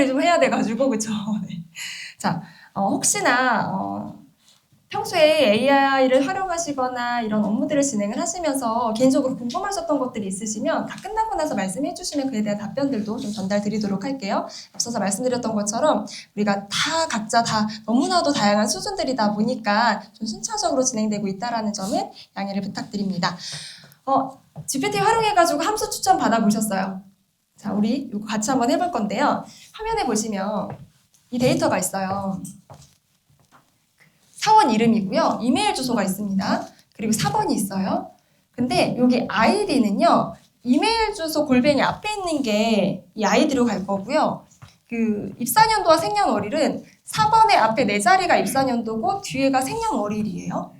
개를 좀 해야 돼가지고 그쵸? 네. 자, 어, 혹시나 어, 평소에 AI를 활용하시거나 이런 업무들을 진행을 하시면서 개인적으로 궁금하셨던 것들이 있으시면 다 끝나고 나서 말씀해 주시면 그에 대한 답변들도 좀 전달 드리도록 할게요. 앞서서 말씀드렸던 것처럼 우리가 다 각자 다 너무나도 다양한 수준들이다 보니까 좀 순차적으로 진행되고 있다라는 점은 양해를 부탁드립니다. 어, GPT 활용해가지고 함수 추천 받아보셨어요. 자, 우리 이거 같이 한번 해볼 건데요. 화면에 보시면 이 데이터가 있어요. 사원 이름이고요. 이메일 주소가 있습니다. 그리고 4번이 있어요. 근데 여기 아이디는요. 이메일 주소 골뱅이 앞에 있는 게 이 아이디로 갈 거고요. 그 입사년도와 생년월일은 4번의 앞에 네 자리가 입사년도고 뒤에가 생년월일이에요.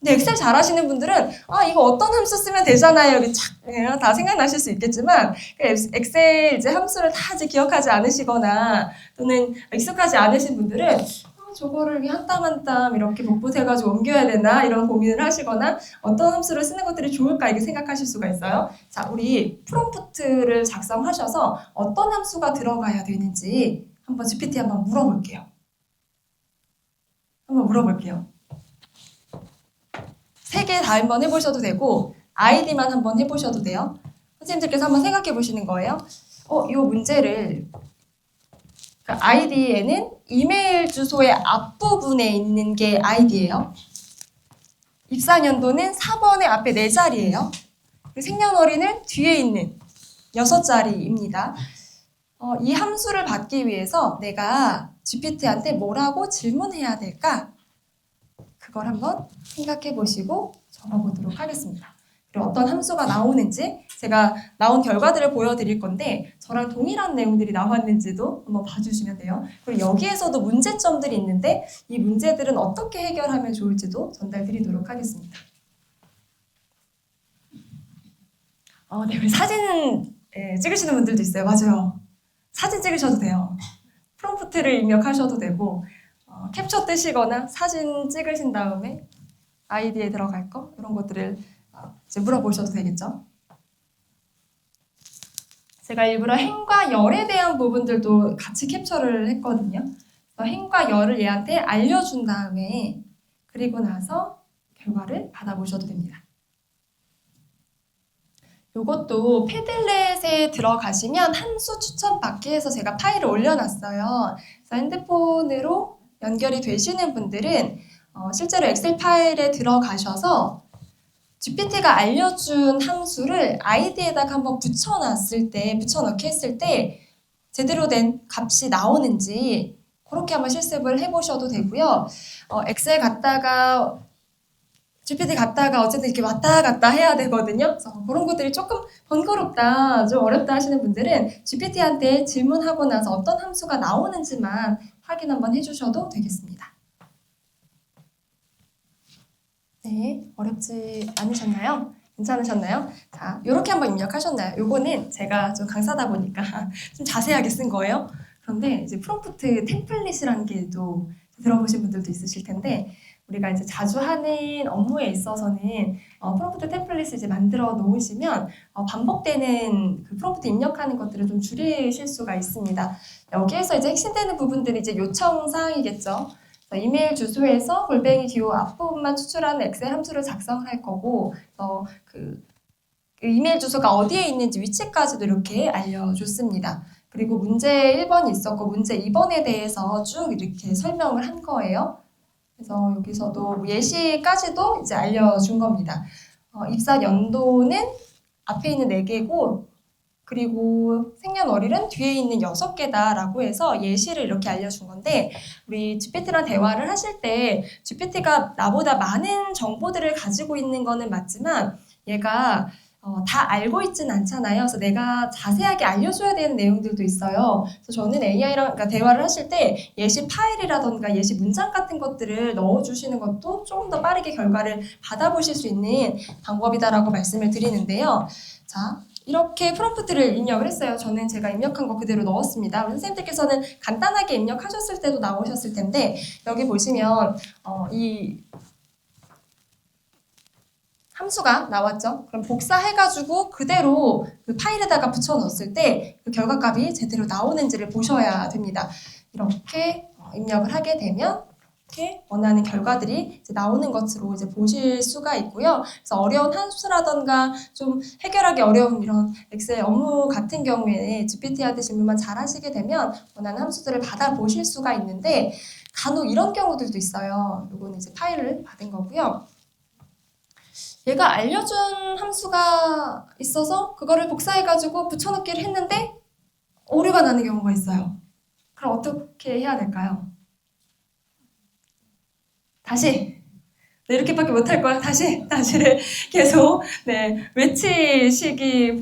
근데 엑셀 잘하시는 분들은 아 이거 어떤 함수 쓰면 되잖아요. 여기 착다 생각나실 수 있겠지만 그 엑셀 이제 함수를 다 이제 기억하지 않으시거나 또는 익숙하지 않으신 분들은 아, 저거를 한땀 한 땀 이렇게 복붙해가지고 옮겨야 되나 이런 고민을 하시거나 어떤 함수를 쓰는 것들이 좋을까 이렇게 생각하실 수가 있어요. 자, 우리 프롬프트를 작성하셔서 어떤 함수가 들어가야 되는지 한번 GPT 한번 물어볼게요. 한번 물어볼게요. 세 개 다 한번 해보셔도 되고 아이디만 한번 해보셔도 돼요. 선생님들께서 한번 생각해 보시는 거예요. 어, 이 문제를 그 아이디에는 이메일 주소의 앞부분에 있는 게 아이디예요. 입사 연도는 4번의 앞에 네 자리예요. 그리고 생년월일은 뒤에 있는 여섯 자리입니다. 어, 이 함수를 받기 위해서 내가 GPT한테 뭐라고 질문해야 될까? 그걸 한번 생각해 보시고 적어보도록 하겠습니다. 그리고 어떤 함수가 나오는지 제가 나온 결과들을 보여드릴 건데 저랑 동일한 내용들이 나왔는지도 한번 봐주시면 돼요. 그리고 여기에서도 문제점들이 있는데 이 문제들은 어떻게 해결하면 좋을지도 전달드리도록 하겠습니다. 어, 네, 우리 사진 예, 찍으시는 분들도 있어요. 맞아요. 사진 찍으셔도 돼요. 프롬프트를 입력하셔도 되고 어, 캡처 뜨시거나 사진 찍으신 다음에 아이디에 들어갈 거 이런 것들을 어, 이제 물어보셔도 되겠죠. 제가 일부러 행과 열에 대한 부분들도 같이 캡처를 했거든요. 행과 열을 얘한테 알려준 다음에 그리고 나서 결과를 받아보셔도 됩니다. 이것도 패들렛에 들어가시면 함수 추천 받기 해서 제가 파일을 올려놨어요. 그래서 핸드폰으로 연결이 되시는 분들은 어, 실제로 엑셀 파일에 들어가셔서 GPT가 알려준 함수를 아이디에다가 한번 붙여놨을 때, 붙여넣기 했을 때 제대로 된 값이 나오는지 그렇게 한번 실습을 해보셔도 되고요. 어, 엑셀 갔다가 GPT 갔다가 어쨌든 이렇게 왔다 갔다 해야 되거든요. 그래서 그런 것들이 조금 번거롭다, 좀 어렵다 하시는 분들은 GPT한테 질문하고 나서 어떤 함수가 나오는지만 확인 한번 해주셔도 되겠습니다. 네, 어렵지 않으셨나요? 괜찮으셨나요? 자, 이렇게 한번 입력하셨나요? 요거는 제가 좀 강사다 보니까 좀 자세하게 쓴 거예요. 그런데 이제 프롬프트 템플릿이라는 게 또 들어보신 분들도 있으실 텐데 우리가 이제 자주 하는 업무에 있어서는 어, 프롬프트 템플릿을 이제 만들어 놓으시면 어, 반복되는 그 프롬프트 입력하는 것들을 좀 줄이실 수가 있습니다. 여기에서 이제 핵심되는 부분들이 이제 요청 사항이겠죠. 이메일 주소에서 골뱅이 기호 앞부분만 추출하는 엑셀 함수를 작성할 거고, 어, 그, 그 이메일 주소가 어디에 있는지 위치까지도 이렇게 알려줬습니다. 그리고 문제 1번이 있었고 문제 2번에 대해서 쭉 이렇게 설명을 한 거예요. 그래서 여기서도 예시까지도 이제 알려준 겁니다. 어, 입사 연도는 앞에 있는 4개고 그리고 생년월일은 뒤에 있는 6개다라고 해서 예시를 이렇게 알려준 건데 우리 GPT랑 대화를 하실 때 GPT가 나보다 많은 정보들을 가지고 있는 거는 맞지만 얘가 어, 다 알고 있진 않잖아요. 그래서 내가 자세하게 알려줘야 되는 내용들도 있어요. 그래서 저는 AI랑 그러니까 대화를 하실 때 예시 파일이라던가 예시 문장 같은 것들을 넣어주시는 것도 조금 더 빠르게 결과를 받아보실 수 있는 방법이다라고 말씀을 드리는데요. 자, 이렇게 프롬프트를 입력을 했어요. 저는 제가 입력한 거 그대로 넣었습니다. 선생님들께서는 간단하게 입력하셨을 때도 나오셨을 텐데 여기 보시면 어, 이 함수가 나왔죠. 그럼 복사해가지고 그대로 그 파일에다가 붙여 넣었을 때 그 결과값이 제대로 나오는지를 보셔야 됩니다. 이렇게 어, 입력을 하게 되면 이렇게 원하는 결과들이 이제 나오는 것으로 이제 보실 수가 있고요. 그래서 어려운 함수라던가 좀 해결하기 어려운 이런 엑셀 업무 같은 경우에 GPT한테 질문만 잘 하시게 되면 원하는 함수들을 받아 보실 수가 있는데 간혹 이런 경우들도 있어요. 요거는 이제 파일을 받은 거고요. 얘가 알려준 함수가 있어서 그거를 복사해가지고 붙여넣기를 했는데 오류가 나는 경우가 있어요. 그럼 어떻게 해야 될까요? 다시 네, 이렇게밖에 못할 거야. 다시 다시를 계속 네, 외치시기보다는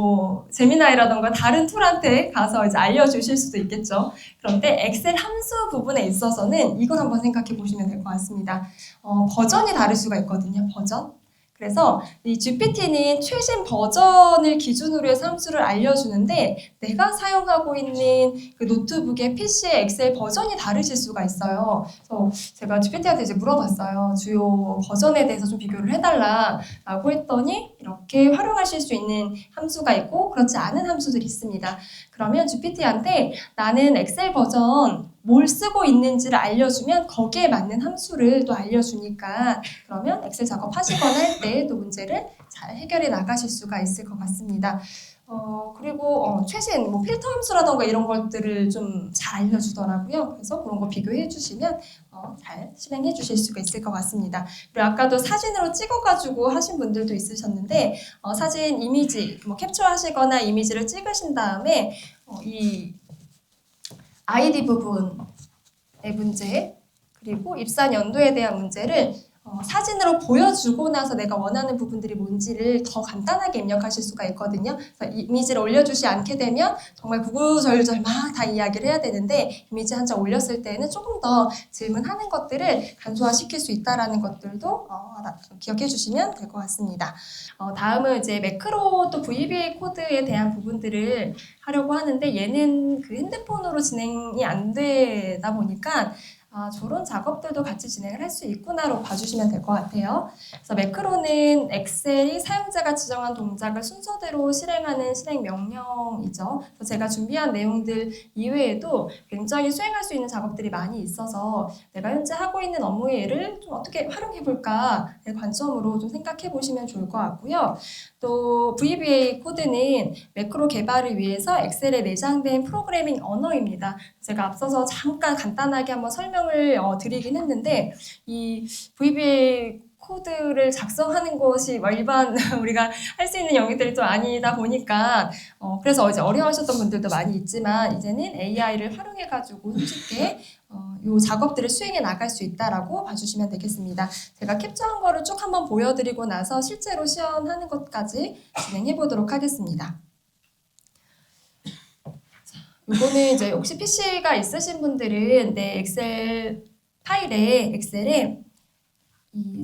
뭐 제미나이라던가 다른 툴한테 가서 이제 알려주실 수도 있겠죠. 그런데 엑셀 함수 부분에 있어서는 이걸 한번 생각해 보시면 될 것 같습니다. 어, 버전이 다를 수가 있거든요. 버전. 그래서 이 GPT는 최신 버전을 기준으로 해서 함수를 알려주는데 내가 사용하고 있는 그 노트북의 PC의 엑셀 버전이 다르실 수가 있어요. 그래서 제가 GPT한테 이제 물어봤어요. 주요 버전에 대해서 좀 비교를 해달라라고 했더니 이렇게 활용하실 수 있는 함수가 있고 그렇지 않은 함수들이 있습니다. 그러면 GPT한테 나는 엑셀 버전 뭘 쓰고 있는지를 알려주면 거기에 맞는 함수를 또 알려주니까 그러면 엑셀 작업 하시거나 할 때 또 문제를 잘 해결해 나가실 수가 있을 것 같습니다. 어, 그리고 어, 최신 뭐 필터 함수라던가 이런 것들을 좀 잘 알려주더라고요. 그래서 그런 거 비교해 주시면 어, 잘 실행해 주실 수가 있을 것 같습니다. 그리고 아까도 사진으로 찍어가지고 하신 분들도 있으셨는데 어, 사진 이미지 뭐 캡처하시거나 이미지를 찍으신 다음에 어, 이 아이디 부분의 문제 그리고 입산 연도에 대한 문제를 어, 사진으로 보여주고 나서 내가 원하는 부분들이 뭔지를 더 간단하게 입력하실 수가 있거든요. 그래서 이 이미지를 올려주지 않게 되면 정말 구구절절 막 다 이야기를 해야 되는데 이미지 한 장 올렸을 때는 조금 더 질문하는 것들을 간소화시킬 수 있다라는 것들도 어, 기억해 주시면 될 것 같습니다. 어, 다음은 이제 매크로 또 VBA 코드에 대한 부분들을 하려고 하는데 얘는 그 핸드폰으로 진행이 안 되다 보니까 아, 저런 작업들도 같이 진행을 할 수 있구나로 봐주시면 될 것 같아요. 그래서 매크로는 엑셀이 사용자가 지정한 동작을 순서대로 실행하는 실행 명령이죠. 그래서 제가 준비한 내용들 이외에도 굉장히 수행할 수 있는 작업들이 많이 있어서 내가 현재 하고 있는 업무의 예를 좀 어떻게 활용해 볼까의 관점으로 좀 생각해 보시면 좋을 것 같고요. 또 VBA 코드는 매크로 개발을 위해서 엑셀에 내장된 프로그래밍 언어입니다. 제가 앞서서 잠깐 간단하게 한번 설명 을 어, 드리긴 했는데 이 VBA 코드를 작성하는 것이 뭐 일반 우리가 할 수 있는 영역들이 좀 아니다 보니까 어, 그래서 이제 어려워하셨던 분들도 많이 있지만 이제는 AI를 활용해 가지고 쉽게 어, 요 작업들을 수행해 나갈 수 있다라고 봐주시면 되겠습니다. 제가 캡처한 거를 쭉 한번 보여드리고 나서 실제로 시연하는 것까지 진행해 보도록 하겠습니다. 이거는 이제 혹시 PC가 있으신 분들은 내 엑셀 파일에 엑셀에 이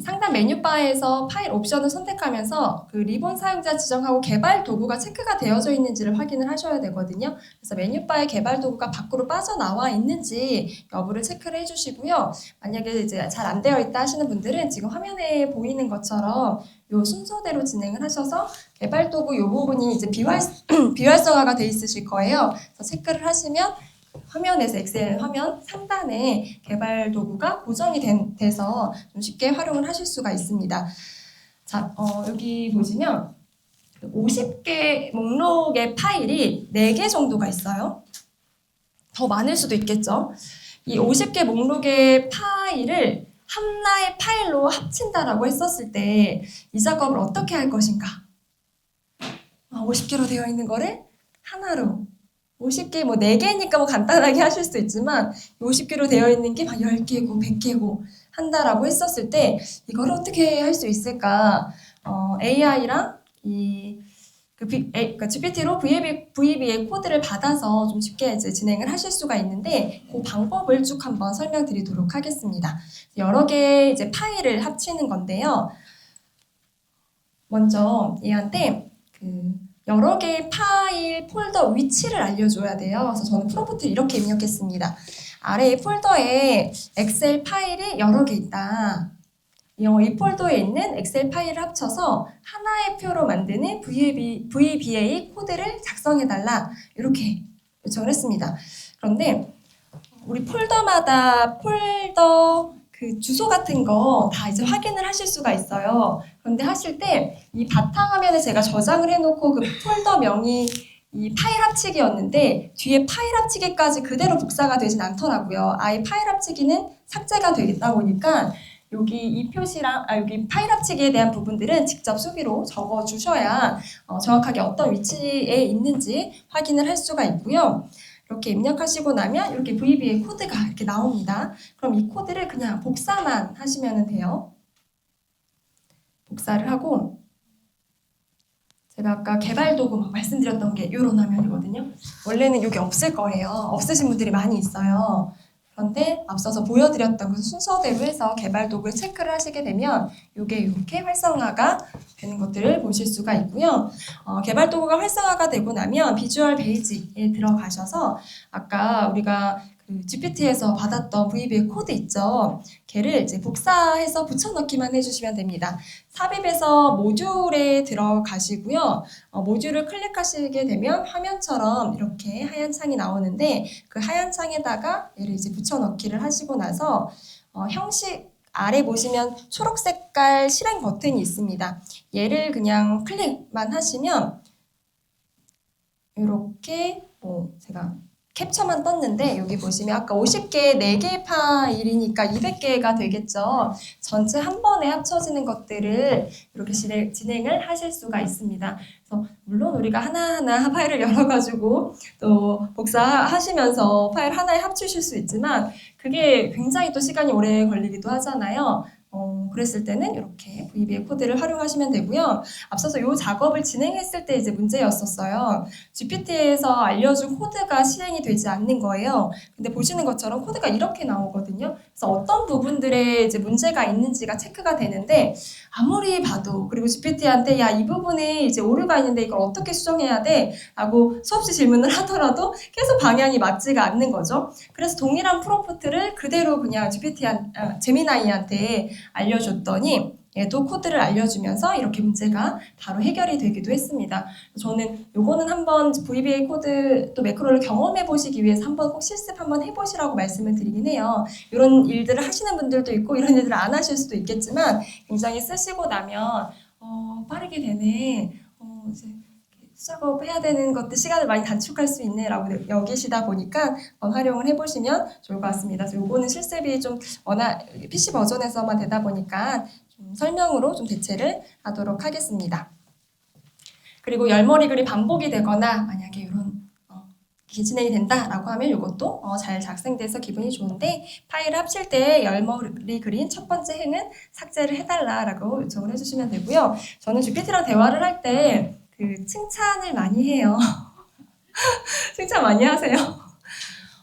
상단 메뉴바에서 파일 옵션을 선택하면서 그 리본 사용자 지정하고 개발 도구가 체크가 되어져 있는지를 확인을 하셔야 되거든요. 그래서 메뉴바에 개발 도구가 밖으로 빠져나와 있는지 여부를 체크를 해주시고요. 만약에 이제 잘 안 되어 있다 하시는 분들은 지금 화면에 보이는 것처럼 요 순서대로 진행을 하셔서 개발 도구 요 부분이 이제 비활 비활성화가 돼 있으실 거예요. 그래서 체크를 하시면 화면에서 엑셀 화면 상단에 개발 도구가 고정이 된, 돼서 좀 쉽게 활용을 하실 수가 있습니다. 자, 어, 여기 보시면 50개 목록의 파일이 4개 정도가 있어요. 더 많을 수도 있겠죠. 이 50개 목록의 파일을 하나의 파일로 합친다라고 했었을 때 이 작업을 어떻게 할 것인가? 50개로 되어 있는 거를 하나로 50개, 뭐 4개니까 뭐 간단하게 하실 수 있지만 50개로 되어 있는 게 막 10개고 100개고 한다라고 했었을 때 이걸 어떻게 할 수 있을까? 어, AI랑 이 그, 비, 에, 그러니까 GPT로 VB, VB의 코드를 받아서 좀 쉽게 이제 진행을 하실 수가 있는데 그 방법을 쭉 한번 설명드리도록 하겠습니다. 여러 개의 이제 파일을 합치는 건데요. 먼저 얘한테 그 여러 개의 파일 폴더 위치를 알려줘야 돼요. 그래서 저는 프롬프트를 이렇게 입력했습니다. 아래의 폴더에 엑셀 파일이 여러 개 있다. 이 폴더에 있는 엑셀 파일을 합쳐서 하나의 표로 만드는 VB, VBA 코드를 작성해달라 이렇게 요청을 했습니다. 그런데 우리 폴더마다 폴더 그 주소 같은 거 다 이제 확인을 하실 수가 있어요. 그런데 하실 때 이 바탕화면에 제가 저장을 해놓고 그 폴더 명이 이 파일 합치기였는데 뒤에 파일 합치기까지 그대로 복사가 되진 않더라고요. 아예 파일 합치기는 삭제가 되겠다 보니까 여기 이 표시랑 아 여기 파일 합치기에 대한 부분들은 직접 수기로 적어 주셔야 어, 정확하게 어떤 위치에 있는지 확인을 할 수가 있고요. 이렇게 입력하시고 나면 이렇게 VBA 코드가 이렇게 나옵니다. 그럼 이 코드를 그냥 복사만 하시면 돼요. 복사를 하고 제가 아까 개발 도구 막 말씀드렸던 게 이런 화면이거든요. 원래는 여기 없을 거예요. 없으신 분들이 많이 있어요. 그런데 앞서서 보여드렸던 그 순서대로 해서 개발 도구를 체크를 하시게 되면 이게 이렇게 활성화가 되는 것들을 보실 수가 있고요. 어, 개발 도구가 활성화가 되고 나면 비주얼 베이직에 들어가셔서 아까 우리가 그 GPT에서 받았던 VBA 코드 있죠. 걔를 이제 복사해서 붙여넣기만 해주시면 됩니다. 삽입에서 모듈에 들어가시고요. 어, 모듈을 클릭하시게 되면 화면처럼 이렇게 하얀 창이 나오는데 그 하얀 창에다가 얘를 이제 붙여넣기를 하시고 나서 어, 형식 아래 보시면 초록 색깔 실행 버튼이 있습니다. 얘를 그냥 클릭만 하시면 이렇게 뭐 제가 캡처만 떴는데 여기 보시면 아까 50개 4개 파일이니까 200개가 되겠죠. 전체 한 번에 합쳐지는 것들을 이렇게 진행, 진행을 하실 수가 있습니다. 그래서 물론 우리가 하나하나 파일을 열어가지고 또 복사하시면서 파일 하나에 합치실 수 있지만 그게 굉장히 또 시간이 오래 걸리기도 하잖아요. 어, 그랬을 때는 이렇게 VBA 코드를 활용하시면 되고요. 앞서서 이 작업을 진행했을 때 이제 문제였었어요. GPT에서 알려준 코드가 실행이 되지 않는 거예요. 근데 보시는 것처럼 코드가 이렇게 나오거든요. 그래서 어떤 부분들에 이제 문제가 있는지가 체크가 되는데 아무리 봐도 그리고 GPT한테 야 이 부분에 이제 오류가 있는데 이걸 어떻게 수정해야 돼? 라고 수없이 질문을 하더라도 계속 방향이 맞지가 않는 거죠. 그래서 동일한 프롬프트를 그대로 그냥 GPT한 아, 제미나이한테 알려줬더니 얘 도 코드를 알려주면서 이렇게 문제가 바로 해결이 되기도 했습니다. 저는 요거는 한번 VBA 코드 또 매크로를 경험해 보시기 위해서 한번 꼭 실습 한번 해보시라고 말씀을 드리긴 해요. 이런 일들을 하시는 분들도 있고 이런 일들을 안 하실 수도 있겠지만 굉장히 쓰시고 나면 어, 빠르게 되네. 어, 이제 수작업 해야 되는 것들 시간을 많이 단축할 수 있네라고 여기시다 보니까 어, 활용을 해보시면 좋을 것 같습니다. 요거는 실습이 좀 워낙 PC 버전에서만 되다 보니까 좀 설명으로 좀 대체를 하도록 하겠습니다. 그리고 열머리 글이 반복이 되거나 만약에 이런 어, 게 진행이 된다라고 하면 이것도 어, 잘 작성돼서 기분이 좋은데 파일을 합칠 때 열머리 그린 첫 번째 행은 삭제를 해달라라고 요청을 해주시면 되고요. 저는 GPT랑 대화를 할 때 그 칭찬을 많이 해요. 칭찬 많이 하세요.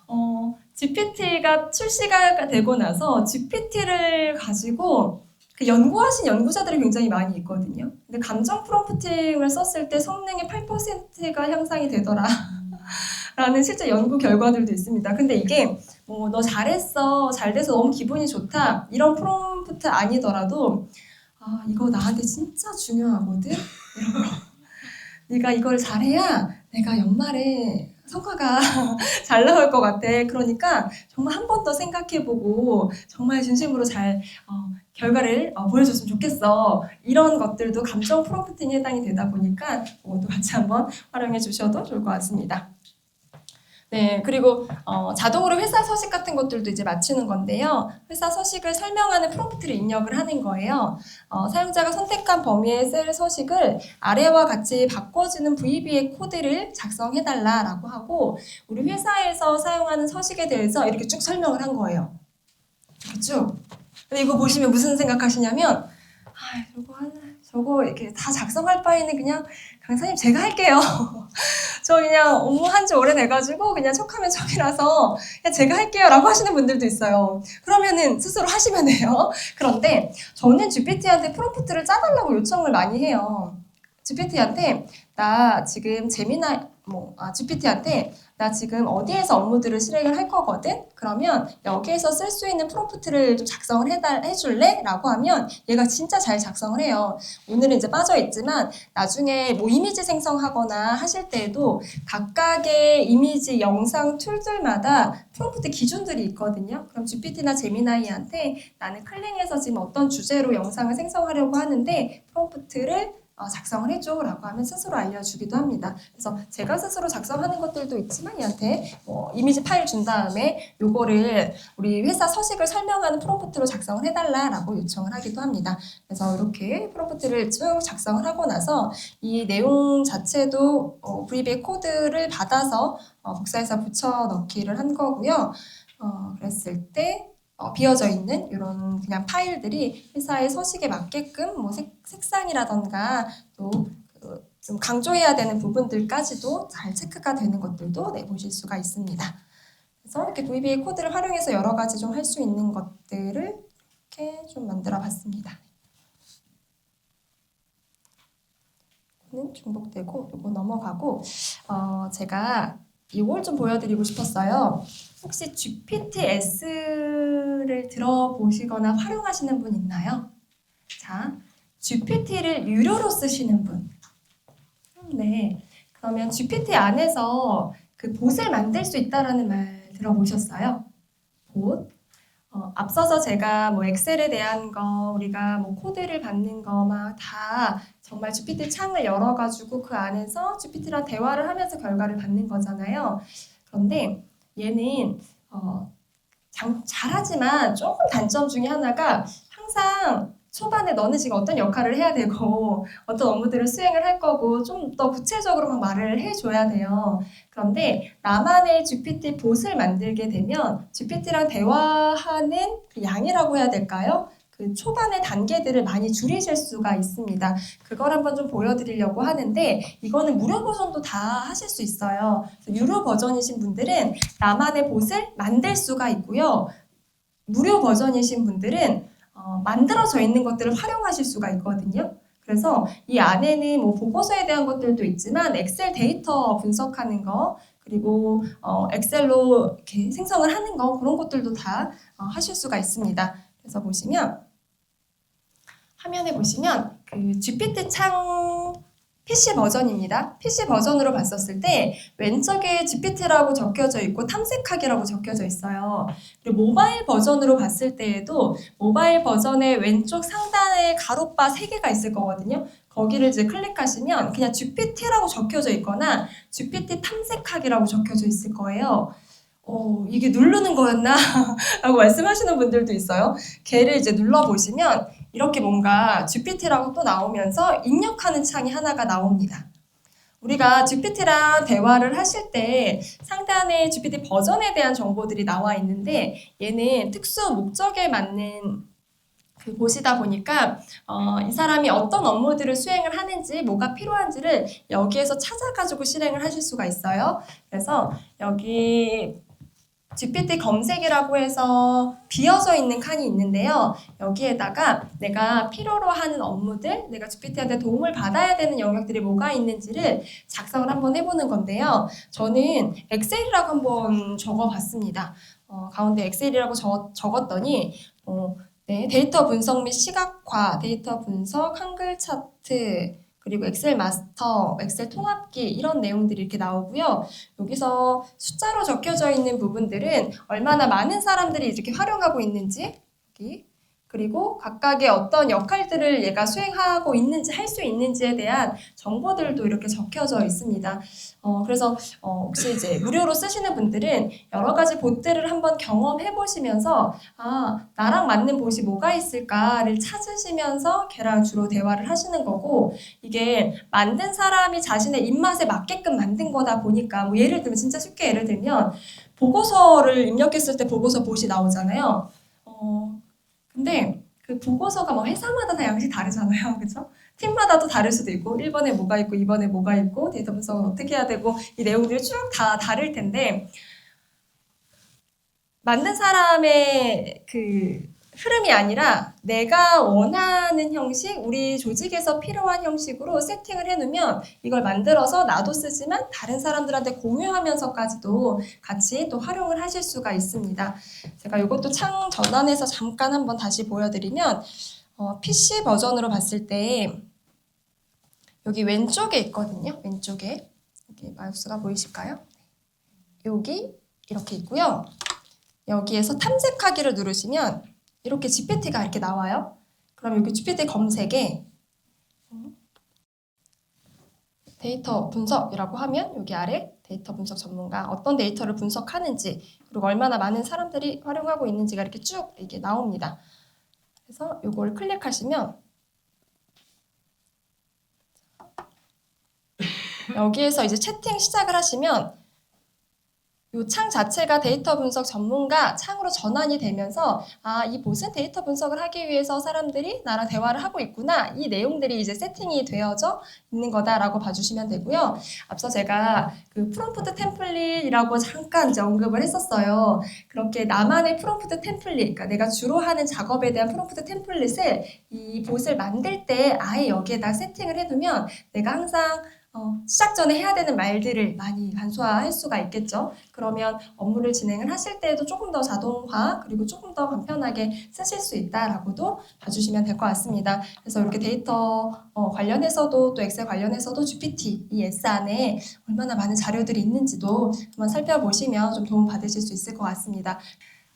어, GPT가 출시가 되고 나서 GPT를 가지고 그 연구하신 연구자들이 굉장히 많이 있거든요. 근데 감정 프롬프팅을 썼을 때 성능의 8%가 향상이 되더라. 라는 실제 연구 결과들도 있습니다. 근데 이게 뭐 너 잘했어, 잘 돼서 너무 기분이 좋다 이런 프롬프트 아니더라도 아 이거 나한테 진짜 중요하거든. 네가 이걸 잘해야 내가 연말에 성과가 잘 나올 것 같아. 그러니까 정말 한 번 더 생각해보고 정말 진심으로 잘 어, 결과를 어, 보여줬으면 좋겠어. 이런 것들도 감정 프롬프팅에 해당이 되다 보니까 그것도 같이 한번 활용해 주셔도 좋을 것 같습니다. 네, 그리고 어, 자동으로 회사 서식 같은 것들도 이제 맞추는 건데요. 회사 서식을 설명하는 프롬프트를 입력을 하는 거예요. 어, 사용자가 선택한 범위의 셀 서식을 아래와 같이 바꿔주는 VBA 코드를 작성해달라라고 하고 우리 회사에서 사용하는 서식에 대해서 이렇게 쭉 설명을 한 거예요. 쭉. 근데 이거 보시면 무슨 생각하시냐면 아, 저거 하나, 저거 이렇게 다 작성할 바에는 그냥 강사님 제가 할게요. 저 그냥 업무 한 지 오래돼가지고 그냥 척하면 척이라서 그냥 제가 할게요 라고 하시는 분들도 있어요. 그러면은 스스로 하시면 돼요. 그런데 저는 GPT한테 프롬프트를 짜달라고 요청을 많이 해요. GPT한테 나 지금 재미나 뭐 아, GPT한테 나 지금 어디에서 업무들을 실행을 할 거거든. 그러면 여기에서 쓸 수 있는 프롬프트를 좀 작성을 해달 해줄래?라고 하면 얘가 진짜 잘 작성을 해요. 오늘은 이제 빠져 있지만 나중에 뭐 이미지 생성하거나 하실 때에도 각각의 이미지 영상 툴들마다 프롬프트 기준들이 있거든요. 그럼 GPT나 제미나이한테 나는 클링에서 지금 어떤 주제로 영상을 생성하려고 하는데 프롬프트를 어, 작성을 해줘라고 하면 스스로 알려주기도 합니다. 그래서 제가 스스로 작성하는 것들도 있지만 얘한테 뭐 이미지 파일 준 다음에 요거를 우리 회사 서식을 설명하는 프롬프트로 작성을 해달라라고 요청을 하기도 합니다. 그래서 이렇게 프롬프트를 쭉 작성을 하고 나서 이 내용 자체도 어, VBA 코드를 받아서 어, 복사해서 붙여 넣기를 한 거고요. 어, 그랬을 때 어, 비어져 있는 이런 그냥 파일들이 회사의 서식에 맞게끔 뭐 색, 색상이라던가 또좀 강조해야 되는 부분들까지도 잘 체크가 되는 것들도 내보실 수가 있습니다. 그래서 이렇게 VBA 코드를 활용해서 여러 가지 좀 할 수 있는 것들을 이렇게 좀 만들어 봤습니다. 는 중복되고 이거 넘어가고 어, 제가 이걸 좀 보여드리고 싶었어요. 혹시 GPTS를 들어보시거나 활용하시는 분 있나요? 자, GPT를 유료로 쓰시는 분. 음, 네. 그러면 GPT 안에서 그 봇을 만들 수 있다라는 말 들어보셨어요? 봇. 어, 앞서서 제가 뭐 엑셀에 대한 거, 우리가 뭐 코드를 받는 거 막 다 정말 GPT 창을 열어가지고 그 안에서 GPT랑 대화를 하면서 결과를 받는 거잖아요. 그런데 얘는 어, 장, 잘하지만 조금 단점 중에 하나가 항상 초반에 너는 지금 어떤 역할을 해야 되고 어떤 업무들을 수행을 할 거고 좀 더 구체적으로 막 말을 해줘야 돼요. 그런데 나만의 GPT 봇을 만들게 되면 GPT랑 대화하는 그 양이라고 해야 될까요? 그 초반의 단계들을 많이 줄이실 수가 있습니다. 그걸 한번 좀 보여드리려고 하는데 이거는 무료 버전도 다 하실 수 있어요. 유료 버전이신 분들은 나만의 봇을 만들 수가 있고요. 무료 버전이신 분들은 어, 만들어져 있는 것들을 활용하실 수가 있거든요. 그래서 이 안에는 뭐 보고서에 대한 것들도 있지만 엑셀 데이터 분석하는 거 그리고 어, 엑셀로 이렇게 생성을 하는 거 그런 것들도 다 어, 하실 수가 있습니다. 그래서 보시면 화면에 보시면 그 GPT 창 PC 버전입니다. PC 버전으로 봤었을 때 왼쪽에 GPT라고 적혀져 있고 탐색하기라고 적혀져 있어요. 그리고 모바일 버전으로 봤을 때에도 모바일 버전의 왼쪽 상단에 가로바 3개가 있을 거거든요. 거기를 이제 클릭하시면 그냥 GPT라고 적혀져 있거나 GPT 탐색하기라고 적혀져 있을 거예요. 어, 이게 누르는 거였나? 라고 말씀하시는 분들도 있어요. 걔를 이제 눌러보시면 이렇게 뭔가 GPT라고 또 나오면서 입력하는 창이 하나가 나옵니다. 우리가 GPT랑 대화를 하실 때 상단에 GPT 버전에 대한 정보들이 나와 있는데 얘는 특수 목적에 맞는 그 곳이다 보니까 어, 이 사람이 어떤 업무들을 수행을 하는지 뭐가 필요한지를 여기에서 찾아가지고 실행을 하실 수가 있어요. 그래서 여기 GPT 검색이라고 해서 비어져 있는 칸이 있는데요. 여기에다가 내가 필요로 하는 업무들, 내가 GPT한테 도움을 받아야 되는 영역들이 뭐가 있는지를 작성을 한번 해보는 건데요. 저는 엑셀이라고 한번 적어봤습니다. 어, 가운데 엑셀이라고 적, 적었더니 어, 네, 데이터 분석 및 시각화, 데이터 분석, 한글 차트, 그리고 엑셀 마스터, 엑셀 통합기 이런 내용들이 이렇게 나오고요. 여기서 숫자로 적혀져 있는 부분들은 얼마나 많은 사람들이 이렇게 활용하고 있는지 여기 그리고 각각의 어떤 역할들을 얘가 수행하고 있는지 할 수 있는지에 대한 정보들도 이렇게 적혀져 있습니다. 어, 그래서 어, 혹시 이제 무료로 쓰시는 분들은 여러 가지 봇들을 한번 경험해 보시면서 아 나랑 맞는 봇이 뭐가 있을까를 찾으시면서 걔랑 주로 대화를 하시는 거고 이게 만든 사람이 자신의 입맛에 맞게끔 만든 거다 보니까 뭐 예를 들면 진짜 쉽게 예를 들면 보고서를 입력했을 때 보고서 봇이 나오잖아요. 어, 근데 그 보고서가 뭐 회사마다 다 양식 다르잖아요. 그죠? 팀마다 또 다를 수도 있고 1번에 뭐가 있고 2번에 뭐가 있고 데이터 분석은 어떻게 해야 되고 이 내용들이 쭉 다 다를 텐데 만든 사람의 그 흐름이 아니라 내가 원하는 형식, 우리 조직에서 필요한 형식으로 세팅을 해놓으면 이걸 만들어서 나도 쓰지만 다른 사람들한테 공유하면서까지도 같이 또 활용을 하실 수가 있습니다. 제가 이것도 창 전환해서 잠깐 한번 다시 보여드리면 어, PC 버전으로 봤을 때 여기 왼쪽에 있거든요. 왼쪽에 여기 마우스가 보이실까요? 여기 이렇게 있고요. 여기에서 탐색하기를 누르시면 이렇게 GPT가 이렇게 나와요. 그럼 여기 GPT 검색에 음, 데이터 분석이라고 하면 여기 아래 데이터 분석 전문가 어떤 데이터를 분석하는지 그리고 얼마나 많은 사람들이 활용하고 있는지가 이렇게 쭉 이게 나옵니다. 그래서 이걸 클릭하시면 여기에서 이제 채팅 시작을 하시면 이 창 자체가 데이터 분석 전문가 창으로 전환이 되면서 아, 이 봇은 데이터 분석을 하기 위해서 사람들이 나랑 대화를 하고 있구나. 이 내용들이 이제 세팅이 되어져 있는 거다라고 봐주시면 되고요. 앞서 제가 그 프롬프트 템플릿이라고 잠깐 이제 언급을 했었어요. 그렇게 나만의 프롬프트 템플릿, 그러니까 내가 주로 하는 작업에 대한 프롬프트 템플릿을 이 봇을 만들 때 아예 여기에다 세팅을 해두면 내가 항상 어, 시작 전에 해야 되는 말들을 많이 간소화할 수가 있겠죠. 그러면 업무를 진행을 하실 때에도 조금 더 자동화 그리고 조금 더 간편하게 쓰실 수 있다라고도 봐주시면 될 것 같습니다. 그래서 이렇게 데이터 어, 관련해서도 또 엑셀 관련해서도 GPT 이 S 안에 얼마나 많은 자료들이 있는지도 한번 살펴보시면 좀 도움 받으실 수 있을 것 같습니다.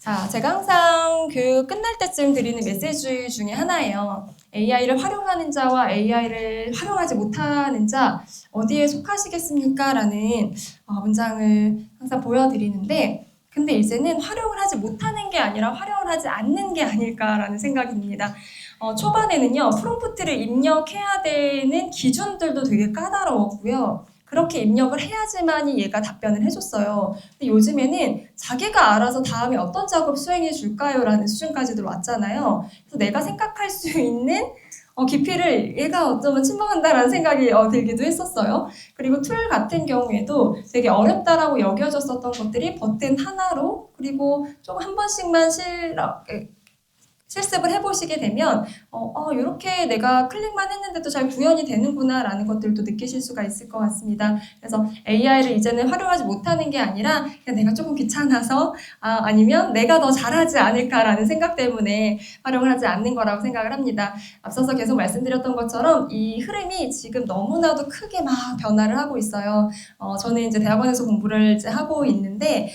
자, 제가 항상 그 끝날 때쯤 드리는 메시지 중에 하나예요. AI를 활용하는 자와 AI를 활용하지 못하는 자 어디에 속하시겠습니까? 라는 어, 문장을 항상 보여드리는데 근데 이제는 활용을 하지 못하는 게 아니라 활용을 하지 않는 게 아닐까라는 생각입니다. 어, 초반에는요, 프롬프트를 입력해야 되는 기준들도 되게 까다로웠고요. 그렇게 입력을 해야지만이 얘가 답변을 해줬어요. 근데 요즘에는 자기가 알아서 다음에 어떤 작업 수행해 줄까요? 라는 수준까지도 왔잖아요. 그래서 내가 생각할 수 있는 어, 깊이를 얘가 어쩌면 침범한다라는 생각이 어, 들기도 했었어요. 그리고 툴 같은 경우에도 되게 어렵다라고 여겨졌었던 것들이 버튼 하나로 그리고 좀 한 번씩만 실, 실습을 해보시게 되면 어, 어, 이렇게 내가 클릭만 했는데도 잘 구현이 되는구나라는 것들도 느끼실 수가 있을 것 같습니다. 그래서 AI를 이제는 활용하지 못하는 게 아니라 그냥 내가 조금 귀찮아서 아, 아니면 내가 더 잘하지 않을까라는 생각 때문에 활용을 하지 않는 거라고 생각을 합니다. 앞서서 계속 말씀드렸던 것처럼 이 흐름이 지금 너무나도 크게 막 변화를 하고 있어요. 어, 저는 이제 대학원에서 공부를 이제 하고 있는데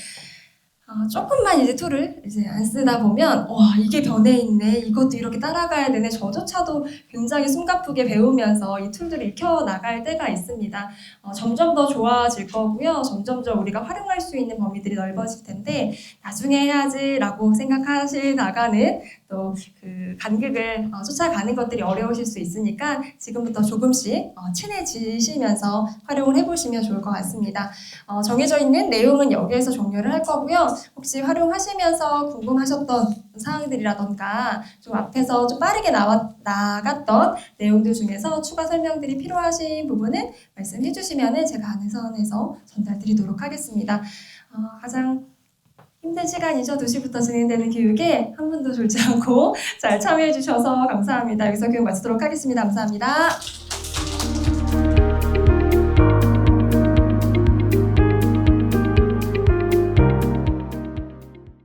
어, 조금만 이제 툴을 이제 안 쓰다 보면 와 이게 변해 있네 이것도 이렇게 따라가야 되네 저조차도 굉장히 숨가쁘게 배우면서 이 툴들을 익혀 나갈 때가 있습니다. 어, 점점 더 좋아질 거고요. 점점점 우리가 활용할 수 있는 범위들이 넓어질 텐데 나중에 해야지라고 생각하시다가는 또 그 간극을 어, 쫓아가는 것들이 어려우실 수 있으니까 지금부터 조금씩 어, 친해지시면서 활용을 해보시면 좋을 것 같습니다. 어, 정해져 있는 내용은 여기에서 종료를 할 거고요. 혹시 활용하시면서 궁금하셨던 사항들이라던가 좀 앞에서 좀 빠르게 나와, 나갔던 내용들 중에서 추가 설명들이 필요하신 부분은 말씀해 주시면 제가 아는 선에서 전달 드리도록 하겠습니다. 어, 가장 힘든 시간이죠. 2시부터 진행되는 교육에 한 분도 졸지 않고 잘 참여해 주셔서 감사합니다. 여기서 교육 마치도록 하겠습니다. 감사합니다.